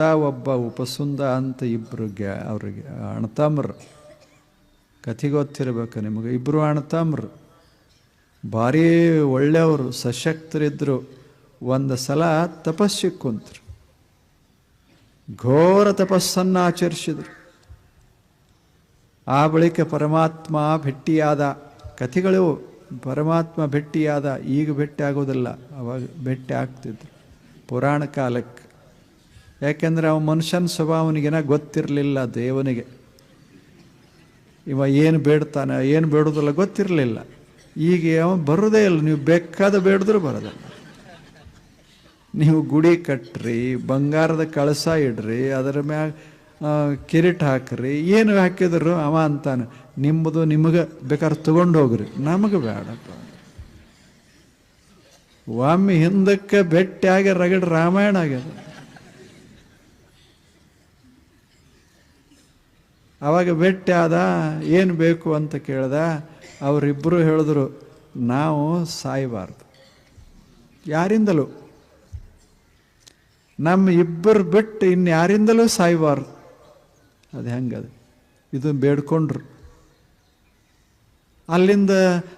ಒಬ್ಬ ಉಪಸುಂದ ಅಂತ ಇಬ್ಬರು ಗ್ಯಾ ಅವ್ರಿಗೆ, ಅಣತಾಮ್ರ. ಕಥೆ ಗೊತ್ತಿರ್ಬೇಕು ನಿಮಗೆ. ಇಬ್ಬರು ಅಣತಾಮ್ರ. ಭಾರೀ ಒಳ್ಳೆಯವರು ಸಶಕ್ತರಿದ್ದರು ಒಂದು ಸಲ ತಪಸ್ಸಿ ಕುಂತರು. ಘೋರ ತಪಸ್ಸನ್ನು ಆಚರಿಸಿದರು. ಆ ಬಳಿಕ ಪರಮಾತ್ಮ ಭೆಟ್ಟಿಯಾದ, ಕಥೆಗಳು ಪರಮಾತ್ಮ ಭೆಟ್ಟಿಯಾದ, ಈಗ ಭೆಟ್ಟಿ ಆಗೋದಿಲ್ಲ, ಅವಾಗ ಭೆಟ್ಟಿ ಆಗ್ತಿದ್ರು. ಪುರಾಣ ಕಾಲಕ್ಕೆ. ಯಾಕೆಂದ್ರೆ ಅವ ಮನುಷ್ಯನ ಸ್ವಭಾವನಿಗೆನ ಗೊತ್ತಿರಲಿಲ್ಲ ದೇವನಿಗೆ. ಇವ ಏನು ಬೇಡ್ತಾನೆ, ಏನು ಬೇಡೋದಿಲ್ಲ ಗೊತ್ತಿರಲಿಲ್ಲ. ಈಗ ಅವ ಬರೋದೇ ಇಲ್ಲ, ನೀವು ಬೇಕಾದ ಬೇಡಿದ್ರೂ ಬರೋದಿಲ್ಲ ನೀವು ಗುಡಿ ಕಟ್ಟ್ರಿ ಬಂಗಾರದ ಕಳಸ ಇಡ್ರಿ, ಅದರ ಮ್ಯಾಗ ಕಿರೀಟ್ ಹಾಕ್ರಿ, ಏನು ಹಾಕಿದ್ರು ಅವ ಅಂತಾನೆ. ನಿಮ್ಮದು ನಿಮಗೆ ಬೇಕಾದ್ರೆ ತಗೊಂಡು ಹೋಗ್ರಿ, ನಮಗೆ ಬೇಡಪ್ಪ. ಒಮ್ಮೆ ಹಿಂದಕ್ಕೆ ಭೆಟ್ಟಿಯಾಗಿ ರಗಡ್ ರಾಮಾಯಣ ಆಗ್ಯದ. ಅವಾಗ ಭೇಟಿ ಆದ, ಏನು ಬೇಕು ಅಂತ ಕೇಳ್ದ ಅವರಿಬ್ಬರು ಹೇಳಿದ್ರು, ನಾವು ಸಾಯಬಾರ್ದು. ಯಾರಿಂದಲೂ? ನಮ್ಮ ಇಬ್ಬರು ಬಿಟ್ಟು ಇನ್ಯಾರಿಂದಲೂ ಸಾಯಬಾರ್ದು. ಅದು ಹೆಂಗದು? ಇದು ಬೇಡ್ಕೊಂಡ್ರು. ಅಲ್ಲಿಂದ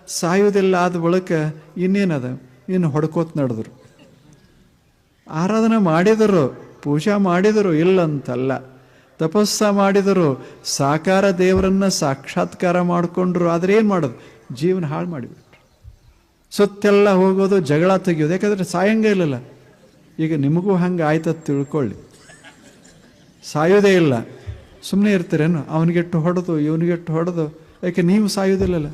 ಸಾಯೋದಿಲ್ಲ ಆದ ಬಳಿಕ ಇನ್ನೇನದ? ಇನ್ನು ಹೊಡ್ಕೋತ ನಡೆದ್ರು. ಆರಾಧನೆ ಮಾಡಿದರು, ಪೂಜಾ ಮಾಡಿದರು, ಇಲ್ಲಂತಲ್ಲ. ತಪಸ್ಸ ಮಾಡಿದರು. ಸಾಕಾರ ದೇವರನ್ನು ಸಾಕ್ಷಾತ್ಕಾರ ಮಾಡಿಕೊಂಡ್ರು. ಆದರೆ ಏನು ಮಾಡೋದು? ಜೀವನ ಹಾಳು ಮಾಡಿಬಿಟ್ರು. ಸುತ್ತೆಲ್ಲ ಹೋಗೋದು, ಜಗಳ ತೆಗಿಯೋದು. ಯಾಕಂದರೆ ಸಾಯಂಗ ಇಲ್ಲಲ್ಲ. ಈಗ ನಿಮಗೂ ಹಂಗೆ ಆಯ್ತದ ತಿಳ್ಕೊಳ್ಳಿ. ಸಾಯೋದೇ ಇಲ್ಲ. ಸುಮ್ಮನೆ ಇರ್ತೀರೇನು? ಅವನಿಗೆಟ್ಟು ಹೊಡೆದು, ಇವನಿಗೆಟ್ಟು ಹೊಡೆದು. ಯಾಕೆ ನೀವು ಸಾಯೋದಿಲ್ಲಲ್ಲ?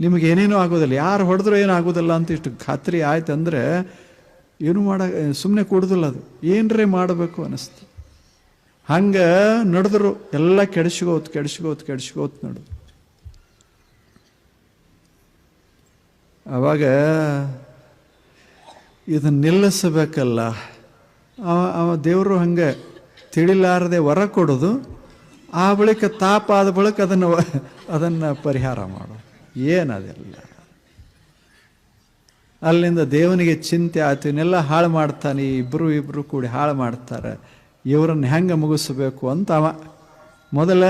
ನಿಮಗೇನೇನೂ ಆಗೋದಿಲ್ಲ. ಯಾರು ಹೊಡೆದ್ರೂ ಏನೂ ಆಗೋದಿಲ್ಲ ಅಂತ ಇಷ್ಟು ಖಾತ್ರಿ ಆಯ್ತು ಅಂದರೆ ಏನು ಮಾಡ ಸುಮ್ಮನೆ ಕೊಡೋದಿಲ್ಲ ಅದು. ಏನರೇ ಮಾಡಬೇಕು ಅನ್ನಿಸ್ತು ಹಂಗೆ ನಡೆದ್ರು. ಎಲ್ಲ ಕೆಡಿಸ್ಕೋತ್ ಕೆಡಿಸ್ಕೋತ್ ಕೆಡಿಸ್ಕೋತ್ ನಡೆದು ಅವಾಗ ಇದನ್ನ ನಿಲ್ಲಿಸಬೇಕಲ್ಲ. ಅವ ಅವ ದೇವರು ಹಂಗೆ ತಿಳಿಲಾರದೆ ವರ ಕೊಡೋದು. ಆ ಬಳಿಕ ತಾಪ ಆದ ಬಳಿಕ ಅದನ್ನು ಅದನ್ನು ಪರಿಹಾರ ಮಾಡು. ಏನದೆಲ್ಲ? ಅಲ್ಲಿಂದ ದೇವನಿಗೆ ಚಿಂತೆ ಆತು ಹಾಳು ಮಾಡ್ತಾನೆ. ಇಬ್ಬರು ಇಬ್ಬರು ಕೂಡಿ ಹಾಳು ಮಾಡ್ತಾರೆ. ಇವರನ್ನು ಹೆಂಗೆ ಮುಗಿಸ್ಬೇಕು ಅಂತ ಅವ. ಮೊದಲ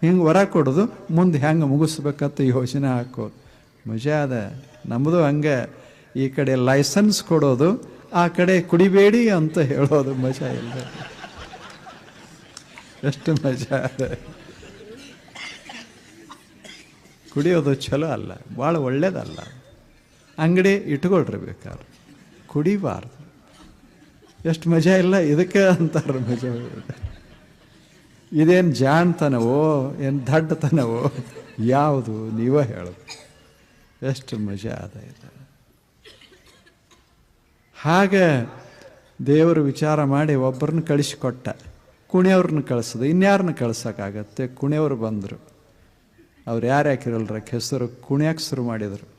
ಹಿಂಗೆ ವರ ಕೊಡೋದು, ಮುಂದೆ ಹೆಂಗೆ ಮುಗಿಸ್ಬೇಕಂತ ಯೋಚನೆ ಹಾಕೋದು. ಮಜಾ ಅದ. ನಮ್ಮದು ಹಂಗೆ. ಈ ಕಡೆ ಲೈಸೆನ್ಸ್ ಕೊಡೋದು, ಆ ಕಡೆ ಕುಡಿಬೇಡಿ ಅಂತ ಹೇಳೋದು ಮಜಾ ಇಲ್ಲ. ಎಷ್ಟು ಮಜಾ ಅದ. ಕುಡಿಯೋದು ಚಲೋ ಅಲ್ಲ ಭಾಳ ಒಳ್ಳೇದಲ್ಲ. ಅಂಗಡಿ ಇಟ್ಕೊಳ್ರಿ ಬೇಕಾದ್ರೆ. ಕುಡಿಬಾರ್ದು. ಎಷ್ಟು ಮಜಾ ಇಲ್ಲ, ಇದಕ್ಕೆ ಅಂತಾರೆ ಮಜಾ. ಇದೇನು ಜಾಣ್ತನವೋ, ಏನು ದಡ್ಡತನವೋ, ಯಾವುದು ನೀವೇ ಹೇಳೋದು. ಎಷ್ಟು ಮಜಾ ಅದ ಇಲ್ಲ ಹಾಗೆ ದೇವರು ವಿಚಾರ ಮಾಡಿ ಒಬ್ಬರನ್ನ ಕಳಿಸಿಕೊಟ್ಟ, ಕುಣಿಯವ್ರನ್ನ ಕಳಿಸೋದು, ಇನ್ಯಾರನ್ನ ಕಳ್ಸೋಕ್ಕಾಗತ್ತೆ? ಕುಣಿಯವರು ಬಂದರು. ಅವ್ರು ಯಾರು ಯಾಕಿರಲ್ರ ಹೆಸರು ಕುಣಿಯಕ್ಕೆ ಶುರು ಮಾಡಿದರು.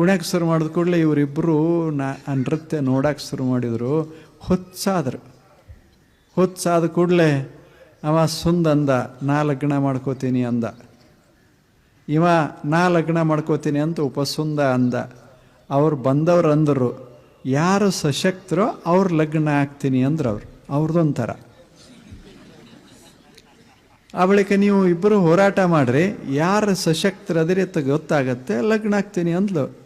ಕುಣಿಯಕ್ಕೆ ಶುರು ಮಾಡಿದ ಕೂಡಲೇ ಇವರಿಬ್ಬರು ನಾ ನೃತ್ಯ ನೋಡೋಕ್ಕೆ ಶುರು ಮಾಡಿದರು. ಹೊಚ್ಚಾದರು. ಹೊಚ್ಚಾದ ಕೂಡಲೇ ಅವ ಸುಂದ ಅಂದ, ನಾ ಲಗ್ನ ಮಾಡ್ಕೋತೀನಿ ಅಂದ. ಇವ ನಾ ಲಗ್ನ ಮಾಡ್ಕೋತೀನಿ ಅಂತ ಉಪಸುಂದ ಅಂದ. ಅವ್ರು ಬಂದವ್ರು ಅಂದರು, ಯಾರು ಸಶಕ್ತರೋ ಅವ್ರ ಲಗ್ನ ಆಗ್ತೀನಿ ಅಂದ್ರು ಅವ್ರು. ಅವ್ರದ್ದೊಂಥರ ಆ ಬಳಿಕ ನೀವು ಇಬ್ಬರು ಹೋರಾಟ ಮಾಡ್ರಿ, ಯಾರು ಸಶಕ್ತರದಿರಿ ಗೊತ್ತಾಗತ್ತೆ, ಲಗ್ನ ಆಗ್ತೀನಿ ಅಂದ್ಲು.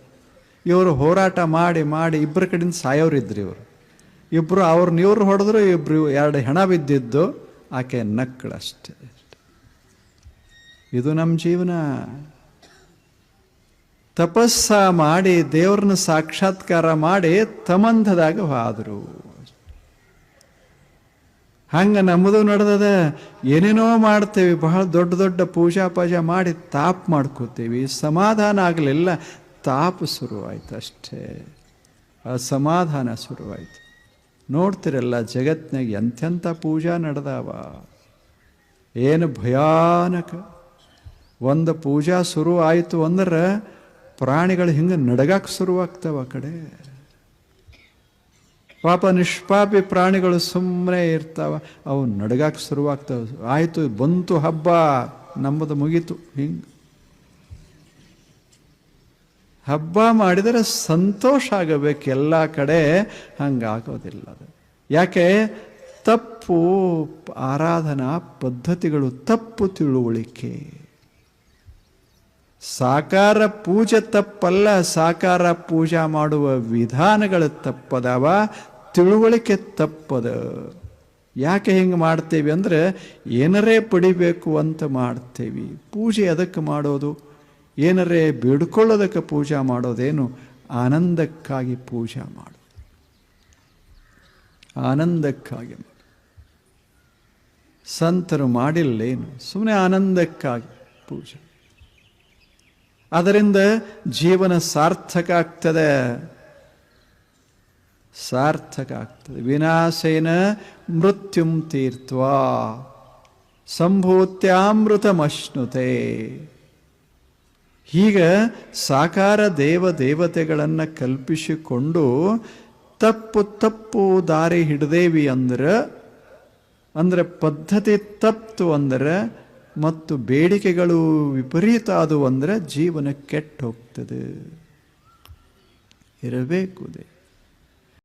ಇವರು ಹೋರಾಟ ಮಾಡಿ ಮಾಡಿ ಇಬ್ಬರ ಕಡೆಯಿಂದ ಸಾಯೋರಿದ್ರು ಇವರು. ಇಬ್ಬರು ಅವ್ರನ್ನ ಇವ್ರು ಹೊಡೆದ್ರು, ಇಬ್ರು ಎರಡು ಹೆಣ ಬಿದ್ದಿದ್ದು, ಆಕೆ ನಕ್ಕಳಷ್ಟೇ ಇದು ನಮ್ಮ ಜೀವನ. ತಪಸ್ಸ ಮಾಡಿ ದೇವ್ರನ್ನ ಸಾಕ್ಷಾತ್ಕಾರ ಮಾಡಿ ತಮಂಧದಾಗ ಹೋದರು ಹಂಗೆ ನಮ್ಮದು ನಡೆದದ, ಏನೇನೋ ಮಾಡ್ತೇವೆ, ಬಹಳ ದೊಡ್ಡ ದೊಡ್ಡ ಪೂಜಾ ಪಾಜಾ ಮಾಡಿ ತಾಪ್ ಮಾಡ್ಕೋತೀವಿ, ಸಮಾಧಾನ ಆಗಲಿಲ್ಲ ತಾಪ ಶುರುವಾಯಿತು ಅಷ್ಟೇ. ಅಸಮಾಧಾನ ಶುರುವಾಯಿತು. ನೋಡ್ತಿರಲ್ಲ ಜಗತ್ತಿನಾಗ ಎಂಥೆಂಥ ಪೂಜಾ ನಡೆದಾವ. ಏನು ಭಯಾನಕ. ಒಂದು ಪೂಜಾ ಶುರು ಆಯಿತು ಅಂದ್ರೆ ಪ್ರಾಣಿಗಳು ಹಿಂಗೆ ನಡಗಕ್ಕೆ ಶುರುವಾಗ್ತಾವ ಆ ಕಡೆ. ಪಾಪ ನಿಷ್ಪಾಪಿ ಪ್ರಾಣಿಗಳು ಸುಮ್ಮನೆ ಇರ್ತಾವ. ಅವು ನಡಗಕ್ಕೆ ಶುರುವಾಗ್ತವೆ. ಆಯಿತು, ಬಂತು ಹಬ್ಬ. ನಮ್ಮದು ಮುಗೀತು. ಹಿಂಗೆ. ಹಬ್ಬ ಮಾಡಿದರೆ ಸಂತೋಷ ಆಗಬೇಕು. ಎಲ್ಲ ಕಡೆ ಹಂಗಾಗೋದಿಲ್ಲ ಅದು. ಯಾಕೆ? ತಪ್ಪು ಆರಾಧನಾ ಪದ್ಧತಿಗಳು, ತಪ್ಪು ತಿಳುವಳಿಕೆ. ಸಾಕಾರ ಪೂಜೆ ತಪ್ಪಲ್ಲ, ಸಾಕಾರ ಪೂಜಾ ಮಾಡುವ ವಿಧಾನಗಳು ತಪ್ಪದವ, ತಿಳುವಳಿಕೆ ತಪ್ಪದ. ಯಾಕೆ ಹಿಂಗೆ ಮಾಡ್ತೇವೆ ಅಂದರೆ, ಏನರೇ ಪಡಿಬೇಕು ಅಂತ ಮಾಡ್ತೇವೆ. ಪೂಜೆ ಅದಕ್ಕೆ ಮಾಡೋದು? ಏನರೇ ಬೇಡ್ಕೊಳ್ಳೋದಕ್ಕೆ ಪೂಜಾ ಮಾಡೋದೇನು ಆನಂದಕ್ಕಾಗಿ ಪೂಜಾ ಮಾಡು. ಆನಂದಕ್ಕಾಗಿ. ಸಂತರು ಮಾಡಿಲ್ಲೇನು? ಸುಮ್ಮನೆ ಆನಂದಕ್ಕಾಗಿ ಪೂಜೆ. ಅದರಿಂದ ಜೀವನ ಸಾರ್ಥಕ ಆಗ್ತದೆ. ಸಾರ್ಥಕ ಆಗ್ತದೆ. ವಿನಾಶೇನ ಮೃತ್ಯುಂ ತೀರ್ಥ ಸಂಭೂತ್ಯಾಮೃತಮಶ್ನುತೆ. ಹೀಗ ಸಾಕಾರ ದೇವ ದೇವತೆಗಳನ್ನು ಕಲ್ಪಿಸಿಕೊಂಡು ತಪ್ಪು ತಪ್ಪು ದಾರಿ ಹಿಡ್ದೇವಿ ಅಂದ್ರೆ ಅಂದ್ರೆ ಪದ್ಧತಿ ತಪ್ತು ಅಂದ್ರೆ ಮತ್ತು ಬೇಡಿಕೆಗಳು ವಿಪರೀತ ಆದವು ಅಂದ್ರೆ ಜೀವನ ಕೆಟ್ಟು ಹೋಗ್ತದೆ. ಇರಬೇಕು ದೇ